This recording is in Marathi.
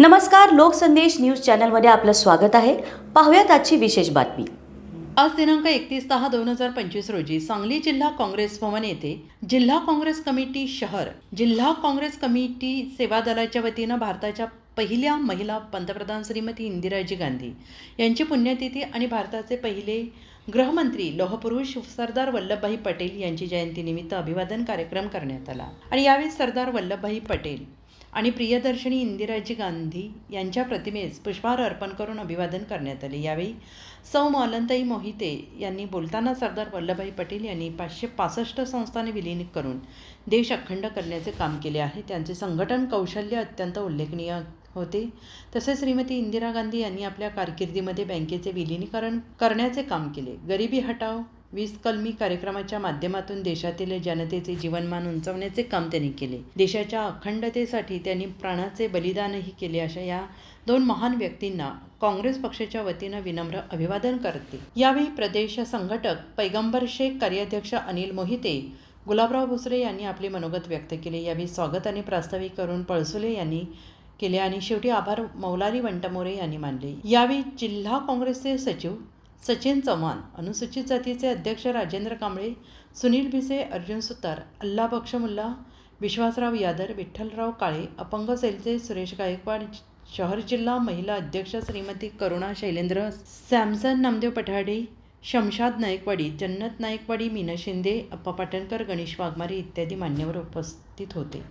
नमस्कार लोकसंदेश न्यूज चॅनलमध्ये आपलं स्वागत आहे. पाहूयात आजची विशेष बातमी. आज दिनांक एकतीस दहा दोन हजार पंचवीस रोजी सांगली जिल्हा काँग्रेस भवन येथे जिल्हा काँग्रेस कमिटी शहर जिल्हा काँग्रेस कमिटी सेवा दलाच्या वतीनं भारताच्या पहिल्या महिला पंतप्रधान श्रीमती इंदिराजी गांधी यांची पुण्यतिथी आणि भारताचे पहिले गृहमंत्री लोहपुरुष सरदार वल्लभभाई पटेल यांची जयंतीनिमित्त अभिवादन कार्यक्रम करण्यात आला. आणि यावेळी सरदार वल्लभभाई पटेल आणि प्रियदर्शनी इंदिराजी गांधी यांच्या प्रतिमेस पुष्पहार अर्पण करून अभिवादन करण्यात आले. यावेळी सौ मालंताई मोहिते यांनी बोलताना सरदार वल्लभभाई पटेल यांनी पाचशे पासष्ट संस्थाने विलीन करून देश अखंड करण्याचे काम केले आहे. त्यांचे संघटन कौशल्य अत्यंत उल्लेखनीय होते. तसेच श्रीमती इंदिरा गांधी यांनी आपल्या कारकिर्दीमध्ये बँकेचे विलीनीकरण करण्याचे काम केले. गरिबी हटाव वीस कलमी कार्यक्रमाच्या माध्यमातून देशातील जनतेचे जीवनमान उंचवण्याचे काम त्यांनी केले. देशाच्या अखंडतेसाठी त्यांनी प्राणाचे बलिदानही केले अशा या दोन महान व्यक्तींना काँग्रेस पक्षाच्या वतीनं विनम्र अभिवादन करते. यावेळी प्रदेश संघटक पैगंबर शेख कार्याध्यक्ष अनिल मोहिते गुलाबराव भुसरे यांनी आपले मनोगत व्यक्त केले. यावेळी स्वागत आणि प्रास्ताविक करून पळसुले यांनी केले आणि शेवटी आभार मौलारी वंटमोरे यांनी मानले. यावेळी जिल्हा काँग्रेसचे सचिव सचिन चव्हाण अनुसूचित जातीचे अध्यक्ष राजेंद्र कांबळे सुनील भिसे अर्जुन सुतार अल्ला बक्षमुल्ला विश्वासराव यादर विठ्ठलराव काळे अपंग सेलचे सुरेश गायकवाड शहर जिल्हा महिला अध्यक्ष श्रीमती करुणा शैलेंद्र सॅमसन नामदेव पठाडे शमशाद नायकवाडी जन्नत नायकवाडी मीना शिंदे अप्पा पाटणकर गणेश वाघमारे इत्यादी मान्यवर उपस्थित होते.